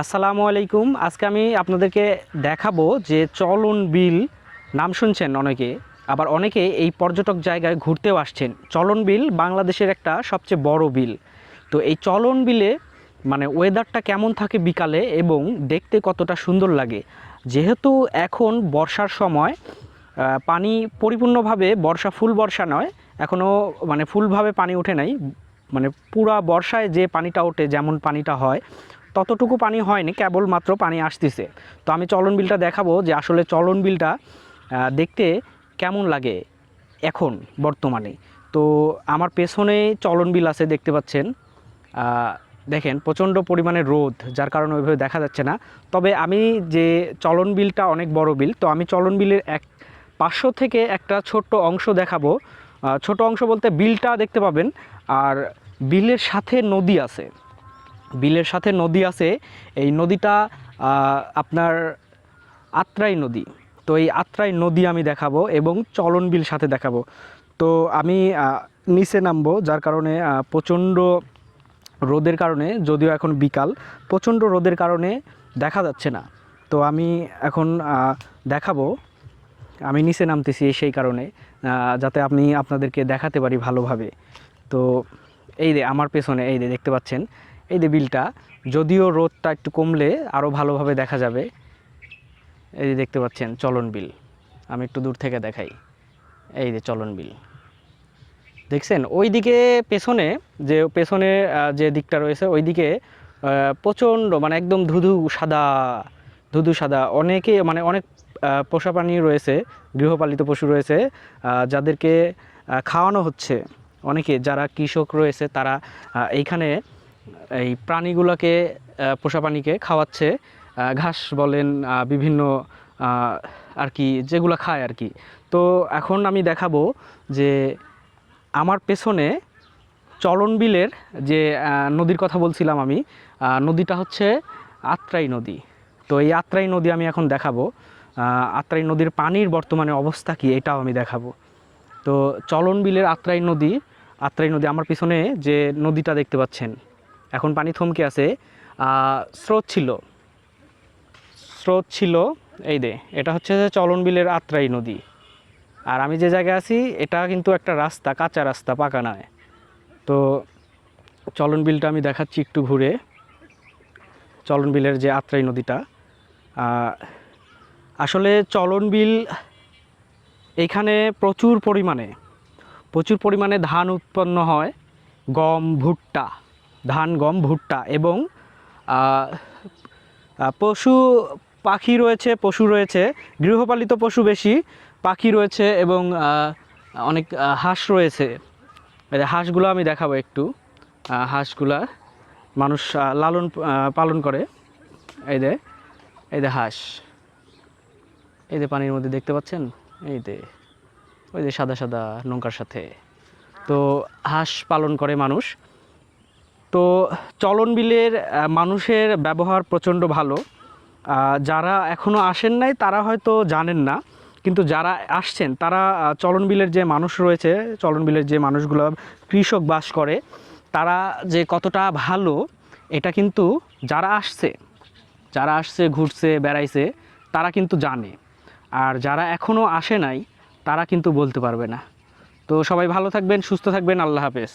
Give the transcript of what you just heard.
আসসালামু আলাইকুম। আজকে আমি আপনাদেরকে দেখাবো যে চলন বিল, নাম শুনছেন অনেকে, আবার অনেকে এই পর্যটক জায়গায় ঘুরতেও আসছেন। চলন বিল বাংলাদেশের একটা সবচেয়ে বড় বিল। তো এই চলন বিলে মানে ওয়েদারটা কেমন থাকে বিকালে এবং দেখতে কতটা সুন্দর লাগে? যেহেতু এখন বর্ষার সময় পানি পরিপূর্ণভাবে বর্ষা, ফুল বর্ষা নয় এখনও মানে ফুলভাবে পানি ওঠে নাই। মানে পুরা বর্ষায় যে পানিটা ওঠে, যেমন পানিটা হয় ততটুকু পানি হয়নি কেবলমাত্র পানি আসতেছে। তো আমি চলন বিলটা দেখাবো যে আসলে চলন বিলটা দেখতে কেমন লাগে এখন, বর্তমানে। তো আমার পেছনে চলন বিল আছে, দেখতে পাচ্ছেন। দেখেন, প্রচণ্ড পরিমাণে রোদ, যার কারণে ওইভাবে দেখা যাচ্ছে না। তবে আমি যে চলন বিলটা অনেক বড় বিল, তো আমি চলন বিলের এক পাঁচশো থেকে একটা ছোট্ট অংশ দেখাবো। ছোট অংশ বলতে বিলটা দেখতে পাবেন, আর বিলের সাথে নদী আছে। বিলের সাথে নদী আছে, এই নদীটা আপনার আত্রাই নদী। তো এই আত্রাই নদী আমি দেখাবো এবং চলন বিল সাথে দেখাবো। তো আমি নিচে নামবো, যার কারণে প্রচণ্ড রোদের কারণে, যদিও এখন বিকাল, প্রচণ্ড রোদের কারণে দেখা যাচ্ছে না। তো আমি এখন দেখাবো, আমি নিচে নামতেছি সেই কারণে যাতে আমি আপনাদেরকে দেখাতে পারি ভালোভাবে। তো এই যে, আমার পেছনে, এই যে, দেখতে পাচ্ছেন এই যে বিলটা যদিও রোদটা একটু কমলে আরও ভালোভাবে দেখা যাবে। এই যে দেখতে পাচ্ছেন চলন বিল। আমি একটু দূর থেকে দেখাই। এই যে চলন বিল। দেখছেন ওইদিকে পেছনে যে পেছনে যে দিকটা রয়েছে ওইদিকে আহ, প্রচণ্ড মানে একদম ধুধু সাদা ধুধু সাদা অনেকে মানে অনেক পোষা প্রাণী রয়েছে গৃহপালিত পশু রয়েছে যাদেরকে খাওয়ানো হচ্ছে। অনেকে যারা কৃষক রয়েছে তারা এইখানে এই প্রাণীগুলোকে পোষা প্রাণীকে খাওয়াচ্ছে। ঘাস বলেন বিভিন্ন আর কি, যেগুলো খায় আর কি। তো এখন আমি দেখাবো যে আমার পেছনে চলন বিলের যে নদীর কথা বলছিলাম আমি নদীটা হচ্ছে আত্রাই নদী। তো এই আত্রাই নদী আমি এখন দেখাবো। আত্রাই নদীর পানির বর্তমানে অবস্থা কি, এটাও আমি দেখাবো। তো চলন বিলের আত্রাই নদী আত্রাই নদী আমার পিছনে যে নদীটা দেখতে পাচ্ছেন এখন পানি থমকে আছে। স্রোত ছিল। স্রোত ছিল, এই দে, এটা হচ্ছে যে চলন বিলের আত্রাই নদী। আর আমি যে জায়গায় আছি, এটা কিন্তু একটা রাস্তা, কাঁচা রাস্তা, পাকা নয়। তো চলন বিলটা আমি দেখাচ্ছি একটু ঘুরে। চলন বিলের যে আত্রাই নদীটা। আসলে চলন বিল এখানে প্রচুর পরিমাণে প্রচুর পরিমাণে ধান উৎপন্ন হয়, গম, ভুট্টা। ধান, গম, ভুট্টা এবং পশু পাখি রয়েছে, পশু রয়েছে, গৃহপালিত পশু বেশি, পাখি রয়েছে এবং অনেক হাঁস রয়েছে। হাঁসগুলো আমি দেখাবো একটু। হাঁসগুলা মানুষ লালন পালন করে। এই যে এই যে হাঁস। এই যে পানির মধ্যে দেখতে পাচ্ছেন? এই যে, ওই যে সাদা সাদা নৌকার সাথে। তো হাঁস পালন করে মানুষ। তো চলন বিলের মানুষের ব্যবহার প্রচণ্ড ভালো। যারা এখনও আসেন নাই, তারা হয়তো জানেন না, কিন্তু যারা আসছেন, তারা চলন বিলের যে মানুষ রয়েছে, চলন বিলের যে মানুষগুলো কৃষক বাস করে, তারা যে কতটা ভালো, এটা কিন্তু যারা আসছে যারা আসছে, ঘুরছে, বেড়াইছে, তারা কিন্তু জানে। আর যারা এখনও আসে নাই, তারা কিন্তু বলতে পারবে না। তো সবাই ভালো থাকবেন, সুস্থ থাকবেন, আল্লাহ হাফেজ।